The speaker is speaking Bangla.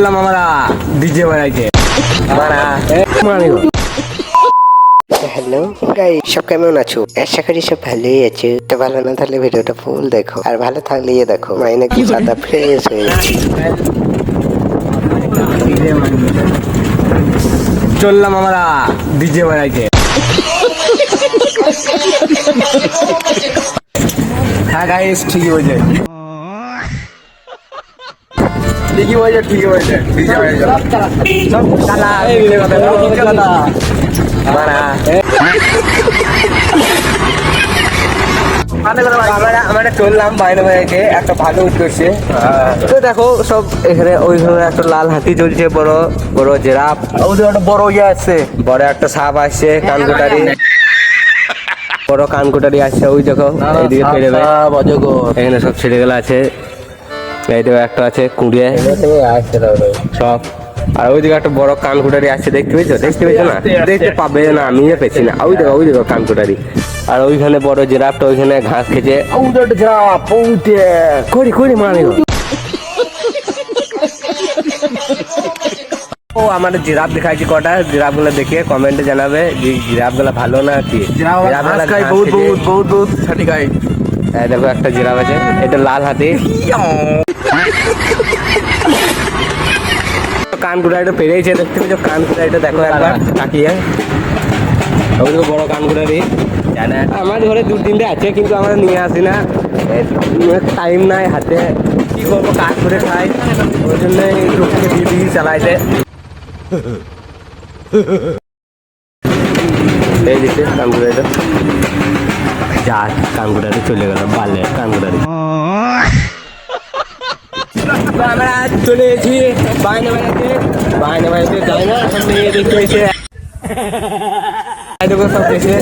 বললাম আমরা ডিজে বানাইতে। হ্যালো গাই সব কেমন আছো? আশা করি সব ভালোই আছে। তো ভালো না থাকলে ভিডিওটা ফুল দেখো। আর ভালো থাকলে ইয়ে দেখো। মাইনে কি সাদা ফ্রেশ হয়ে গেছে। চললাম আমরা ডিজে বানাইতে। হ্যাঁ গাইস ঠিকই বলছে ঠিকই বলছে ঠিকই বলছে। ডিজে বানাইতে সব কালা এই কথা কথা মারা আমরা আমরা চললাম বাইরে বাইরে একটা ভালো উদ্দেশ্যে। তো দেখো সব এখানে ওইখানে একটা লাল হাতি চলছে বড় বড় ওদের একটা বড় ইয়ে আছে। বড় একটা সাপ আসছে কানকোটারি। বড় কানকোটারি আসছে ওই দেখো এইদিকে ফিরে এখানে সব ছেলেগুলো আছে। এই দেখো একটা আছে কুড়িয়ে। সব। আর ওইদিকে একটা বড় কানকুটারি আছে দেখতে পেয়েছ? দেখতে পেয়েছ না? দেখতে পাবে না আমি পেয়েছি না। ওই দেখো ওই দেখো কানকুটারি। আর ওইখানে বড় জিরাফটা ওইখানে ঘাস খেছে করি করি মানে ও আমার জিরাফ দেখাইছি কটা। জিরাফগুলো দেখে কমেন্টে জানাবে যে জিরাফগুলো ভালো না কি? বহুত বহুত ছাটি খাই দেখো একটা জিরাফ আছে এটা লাল হাতি। কানকুড়াইটা পেরেছে দেখতে পেয়েছ? কানকুড়াইটা দেখো একবার তাকিয়ে ওই তো বড় কানকুড়ারি জানা। আমার ঘরে দু তিনটে আছে, কিন্তু আমরা নিয়ে আসি না। টাইম নাই হাতে। কি করব কাজ করে খাই। ওই জন্য টুকটাকে দিয়ে দিয়ে চালাইতে এই দিচ্ছে কানকুড়াইটা যা কানকুড়ারি চলে গেল বালে কানকুড়ারি আমরা চলে এসেছি বায়না বানাতে বায়না বানাতে যাই না মেয়ে দেখতে এসে দেখো। সব এসে